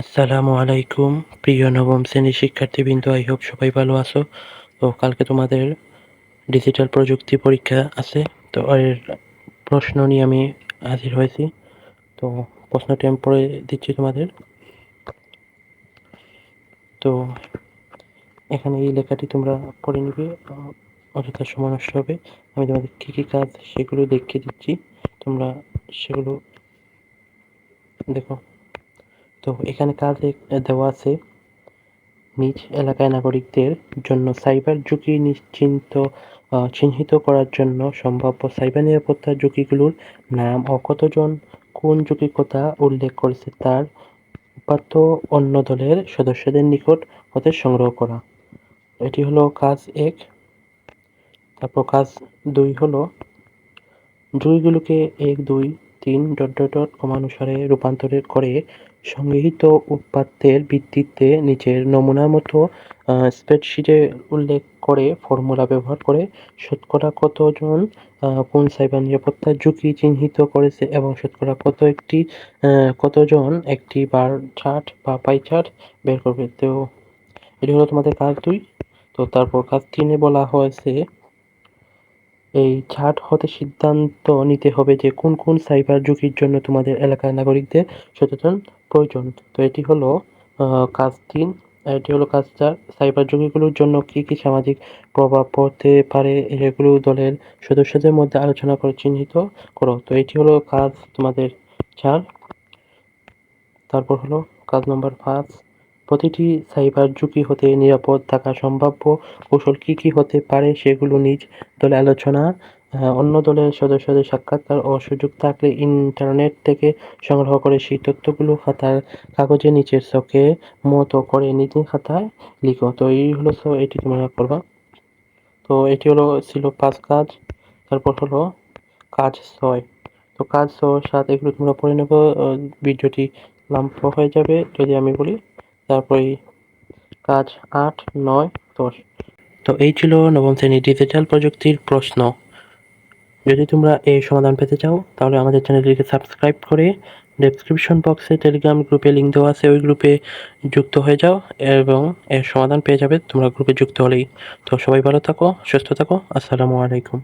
আসসালামু আলাইকুম, প্রিয় নবম শ্রেণির শিক্ষার্থীবৃন্দ, আই হোপ সবাই ভালো আছো। তো কালকে তোমাদের ডিজিটাল প্রযুক্তি পরীক্ষা আছে, তো এর প্রশ্ন নিয়ে আমি হাজির হয়েছি। তো প্রশ্নটি আমি পড়ে দিচ্ছি তোমাদের। তো এখানে এই লেখাটি তোমরা পড়ে নিবে, অযথা সময় নষ্ট হবে। আমি তোমাদের কী কী কাজ সেগুলো দেখিয়ে দিচ্ছি। তোমরা সেগুলো দেখো। তো এখানে কাজ দেওয়া আছে। নিজ এলাকায় নাগরিকদের জন্য সাইবার ঝুঁকি নিশ্চিন্ত চিহ্নিত করার জন্য সম্ভাব্য সাইবার নিরাপত্তার ঝুঁকিগুলোর নাম ও কতজন, কোন ঝুঁকির কথা উল্লেখ করেছে তার উপাত্ত অন্য দলের সদস্যদের নিকট হতে সংগ্রহ করা। এটি হলো কাজ এক। তারপর কাজ দুই হলো ঝুঁকিগুলোকে এক, দুই, তিন ডট ডট ডট ক্রমানুসারে রূপান্তর করে সংগৃহীত উপাত্তের ভিত্তিতে নিচের নমুনার মতো স্প্রেডশিটে উল্লেখ করে ফর্মুলা ব্যবহার করে শতকরা কতজন কোন সাইবার নিরাপত্তার ঝুঁকি চিহ্নিত করেছে এবং শতকরা কত একটি কতজন একটি বার চার্ট বা পাই চার্ট বের করবে। তো এটি হলো তোমাদের কাজ দুই। তো তারপর কাজ তিনে বলা হয়েছে, এই চার্ট হতে সিদ্ধান্ত নিতে হবে যে কোন কোন সাইবার ঝুঁকির জন্য তোমাদের এলাকার নাগরিকদের সচেতন প্রয়োজন। তো এটি হলো কাজ তিন। এটি হলো কাজ চার সাইবার ঝুঁকিগুলোর জন্য কি কি সামাজিক প্রভাব পড়তে পারে এগুলো দলের সদস্যদের মধ্যে আলোচনা করে চিহ্নিত করো। তো এটি হলো কাজ তোমাদের চার। তারপর হলো কাজ নম্বর পাঁচ। প্রতিটি সাইবার ঝুঁকি হতে নিরাপদ থাকা সম্ভাব্য কৌশল কি কি হতে পারে সেগুলো নিজ দলে আলোচনা অন্য দলের সদস্যদের সাক্ষাৎকার ও সুযোগ থাকলে ইন্টারনেট থেকে সংগ্রহ করে সেই তথ্যগুলো খাতার কাগজে নিচের চোখে মতো করে নিজের খাতায় লিখো। তো এই হলো এটি তোমরা করবা। তো এটি হলো, ছিল পাঁচ কাজ। তারপর হলো কাজ ছয়। তো কাজ ছয়, সাত, এগুলো তোমরা পড়ে নেব। ভিডিওটি লম্বা হয়ে যাবে যদি আমি বলি। তারপরে কাজ আট, নয়, দশ। তো এই ছিল নবম শ্রেণির ডিজিটাল প্রযুক্তির প্রশ্ন। যদি তোমরা এই সমাধান পেতে চাও, তাহলে আমাদের চ্যানেলটিকে সাবস্ক্রাইব করে ডেসক্রিপশন বক্সে টেলিগ্রাম গ্রুপে লিঙ্ক দেওয়া আছে, ওই গ্রুপে যুক্ত হয়ে যাও এবং এর সমাধান পেয়ে যাবে, তোমরা গ্রুপে যুক্ত হলেই। তো সবাই ভালো থাকো, সুস্থ থাকো, আসসালামু আলাইকুম।